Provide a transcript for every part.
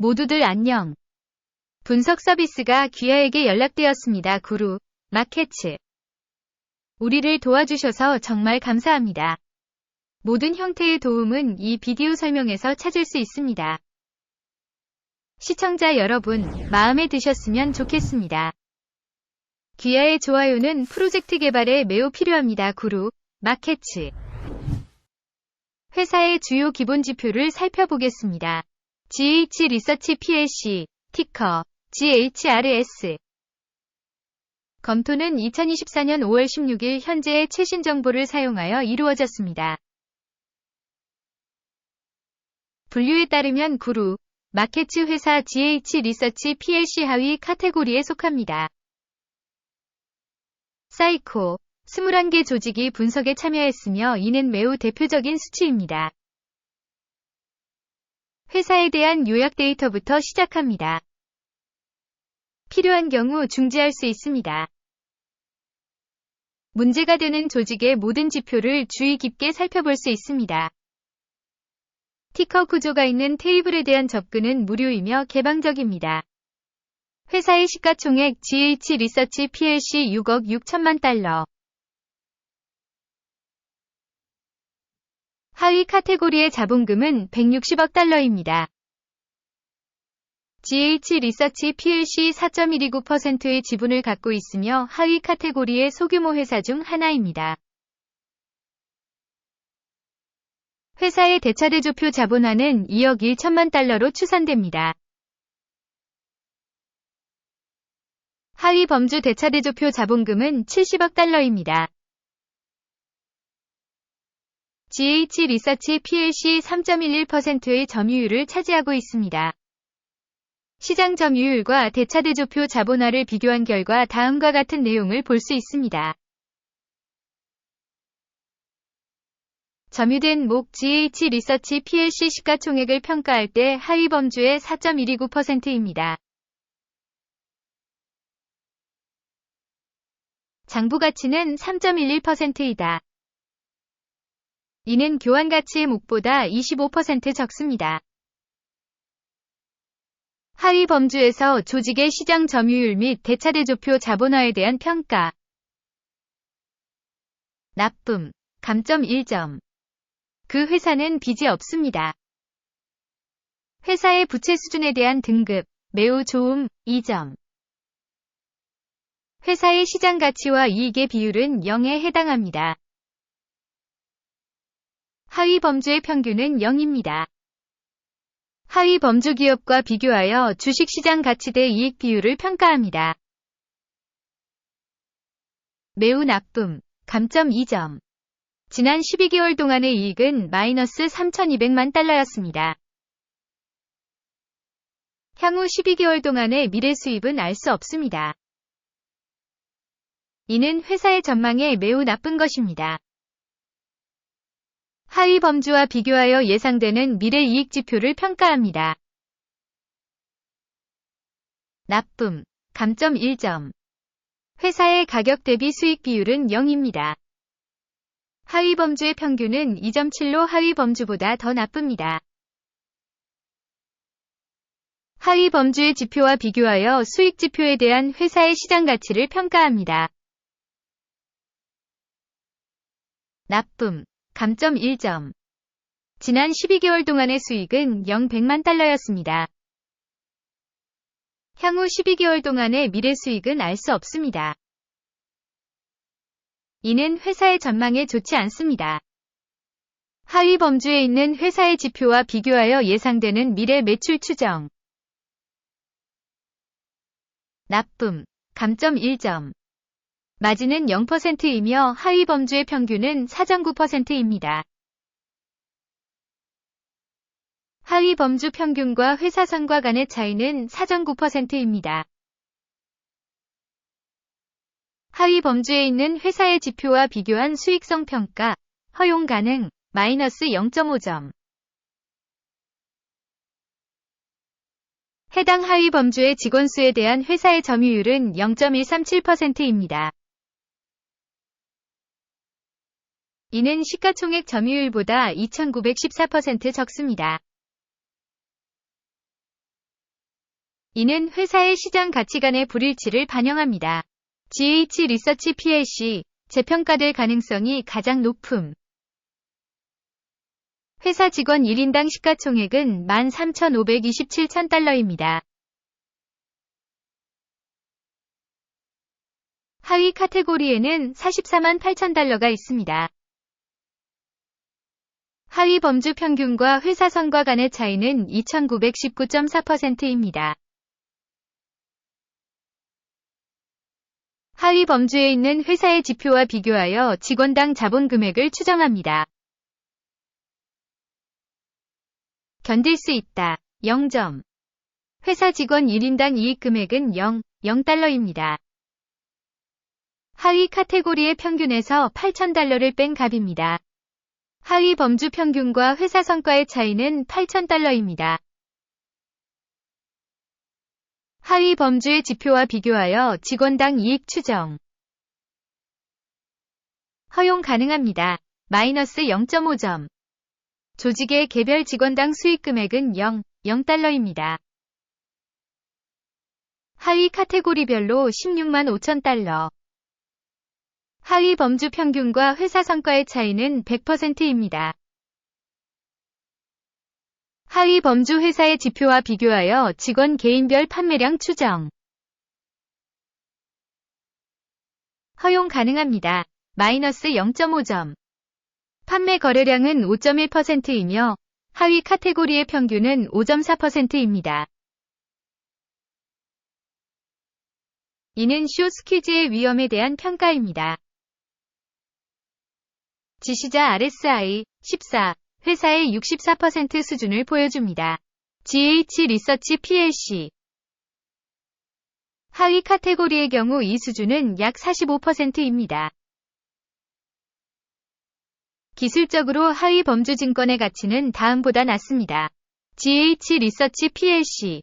모두들 안녕. 분석 서비스가 귀하에게 연락되었습니다. 구루, 마케츠. 우리를 도와주셔서 정말 감사합니다. 모든 형태의 도움은 이 비디오 설명에서 찾을 수 있습니다. 시청자 여러분, 마음에 드셨으면 좋겠습니다. 귀하의 좋아요는 프로젝트 개발에 매우 필요합니다. 구루, 마케츠. 회사의 주요 기본 지표를 살펴보겠습니다. GH 리서치 PLC, 티커, GHRS. 검토는 2024년 5월 16일 현재의 최신 정보를 사용하여 이루어졌습니다. 분류에 따르면 구루, 마케츠 회사 GH 리서치 PLC 하위 카테고리에 속합니다. 사이코, 21개 조직이 분석에 참여했으며 이는 매우 대표적인 수치입니다. 회사에 대한 요약 데이터부터 시작합니다. 필요한 경우 중지할 수 있습니다. 문제가 되는 조직의 모든 지표를 주의 깊게 살펴볼 수 있습니다. 티커 구조가 있는 테이블에 대한 접근은 무료이며 개방적입니다. 회사의 시가총액 GH 리서치 PLC 6억 6천만 달러. 하위 카테고리의 자본금은 160억 달러입니다. GH 리서치 PLC 4.129%의 지분을 갖고 있으며 하위 카테고리의 소규모 회사 중 하나입니다. 회사의 대차대조표 자본화는 2억 1천만 달러로 추산됩니다. 하위 범주 대차대조표 자본금은 70억 달러입니다. GH 리서치 PLC 3.11%의 점유율을 차지하고 있습니다. 시장 점유율과 대차대조표 자본화를 비교한 결과 다음과 같은 내용을 볼 수 있습니다. 점유된 목 GH 리서치 PLC 시가총액을 평가할 때 하위 범주의 4.129%입니다. 장부 가치는 3.11%이다. 이는 교환 가치의 목보다 25% 적습니다. 하위 범주에서 조직의 시장 점유율 및 대차대조표 자본화에 대한 평가. 나쁨, 감점 1점. 그 회사는 빚이 없습니다. 회사의 부채 수준에 대한 등급, 매우 좋음, 2점. 회사의 시장 가치와 이익의 비율은 0에 해당합니다. 하위 범주의 평균은 0입니다. 하위 범주 기업과 비교하여 주식시장 가치 대 이익 비율을 평가합니다. 매우 나쁨, 감점 2점. 지난 12개월 동안의 이익은 마이너스 3,200만 달러였습니다. 향후 12개월 동안의 미래 수입은 알 수 없습니다. 이는 회사의 전망에 매우 나쁜 것입니다. 하위 범주와 비교하여 예상되는 미래 이익 지표를 평가합니다. 나쁨, 감점 1점. 회사의 가격 대비 수익 비율은 0입니다. 하위 범주의 평균은 2.7로 하위 범주보다 더 나쁩니다. 하위 범주의 지표와 비교하여 수익 지표에 대한 회사의 시장 가치를 평가합니다. 나쁨, 감점 1점. 지난 12개월 동안의 수익은 0 100만 달러였습니다. 향후 12개월 동안의 미래 수익은 알 수 없습니다. 이는 회사의 전망에 좋지 않습니다. 하위 범주에 있는 회사의 지표와 비교하여 예상되는 미래 매출 추정. 나쁨, 감점 1점. 마진은 0%이며 하위 범주의 평균은 4.9%입니다. 하위 범주 평균과 회사선과 간의 차이는 4.9%입니다. 하위 범주에 있는 회사의 지표와 비교한 수익성 평가, 허용 가능, 마이너스 0.5점. 해당 하위 범주의 직원 수에 대한 회사의 점유율은 0.137%입니다. 이는 시가총액 점유율보다 2914% 적습니다. 이는 회사의 시장 가치 간의 불일치를 반영합니다. GH 리서치 PLC 재평가될 가능성이 가장 높음. 회사 직원 1인당 시가총액은 13,527,000달러입니다. 하위 카테고리에는 44만 8천 달러가 있습니다. 하위 범주 평균과 회사 선과 간의 차이는 2919.4%입니다. 하위 범주에 있는 회사의 지표와 비교하여 직원당 자본 금액을 추정합니다. 견딜 수 있다. 0점. 회사 직원 1인당 이익 금액은 0, 0달러입니다. 하위 카테고리의 평균에서 8,000달러를 뺀 값입니다. 하위 범주 평균과 회사 성과의 차이는 8,000달러입니다. 하위 범주의 지표와 비교하여 직원당 이익 추정. 허용 가능합니다. 마이너스 0.5점. 조직의 개별 직원당 수익 금액은 0, 0달러입니다. 하위 카테고리별로 16만 5천 달러. 하위 범주 평균과 회사 성과의 차이는 100%입니다. 하위 범주 회사의 지표와 비교하여 직원 개인별 판매량 추정. 허용 가능합니다. 마이너스 0.5점. 판매 거래량은 5.1%이며 하위 카테고리의 평균은 5.4%입니다. 이는 쇼 스 퀴즈의 위험에 대한 평가입니다. 지시자 RSI 14 회사의 64% 수준을 보여줍니다. GH 리서치 PLC 하위 카테고리의 경우 이 수준은 약 45%입니다. 기술적으로 하위 범주 증권의 가치는 다음보다 낮습니다. GH 리서치 PLC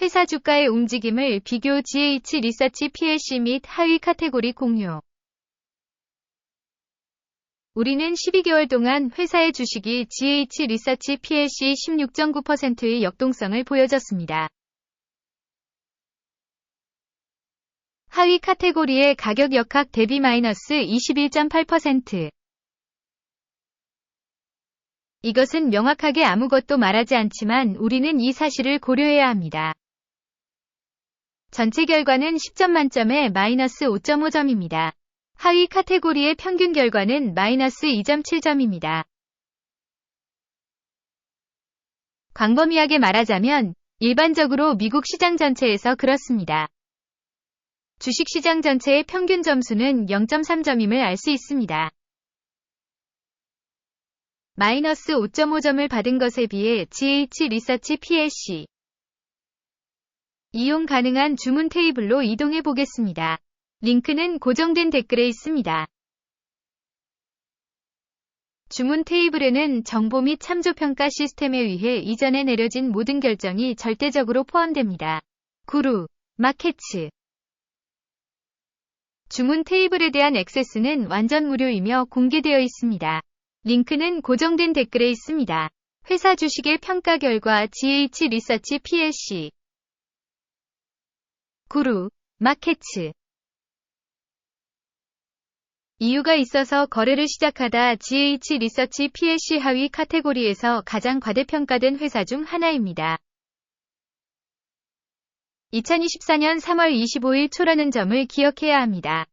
회사 주가의 움직임을 비교 GH 리서치 PLC 및 하위 카테고리 공유 우리는 12개월 동안 회사의 주식이 GH 리서치 PLC 16.9%의 역동성을 보여줬습니다. 하위 카테고리의 가격 역학 대비 마이너스 21.8%. 이것은 명확하게 아무것도 말하지 않지만 우리는 이 사실을 고려해야 합니다. 전체 결과는 10점 만점에 마이너스 5.5점입니다. 하위 카테고리의 평균 결과는 마이너스 2.7점입니다. 광범위하게 말하자면 일반적으로 미국 시장 전체에서 그렇습니다. 주식시장 전체의 평균 점수는 0.3점임을 알 수 있습니다. 마이너스 5.5점을 받은 것에 비해 GH 리서치 PLC 이용 가능한 주문 테이블로 이동해 보겠습니다. 링크는 고정된 댓글에 있습니다. 주문 테이블에는 정보 및 참조평가 시스템에 의해 이전에 내려진 모든 결정이 절대적으로 포함됩니다. 구루, 마켓츠 주문 테이블에 대한 액세스는 완전 무료이며 공개되어 있습니다. 링크는 고정된 댓글에 있습니다. 회사 주식의 평가 결과 GH 리서치 PLC 구루, 마켓츠 이유가 있어서 거래를 시작하다 GH 리서치 PLC 하위 카테고리에서 가장 과대평가된 회사 중 하나입니다. 2024년 3월 25일 초라는 점을 기억해야 합니다.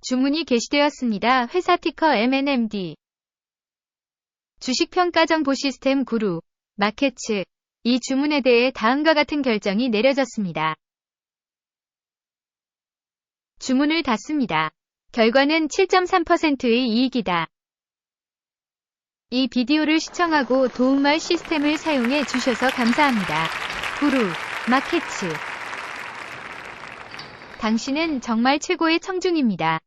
주문이 게시되었습니다. 회사 티커 MNMD 주식평가 정보 시스템 구루, 마켓츠 이 주문에 대해 다음과 같은 결정이 내려졌습니다. 주문을 닫습니다. 결과는 7.3%의 이익이다. 이 비디오를 시청하고 도움말 시스템을 사용해 주셔서 감사합니다. 구루, 마켓츠. 당신은 정말 최고의 청중입니다.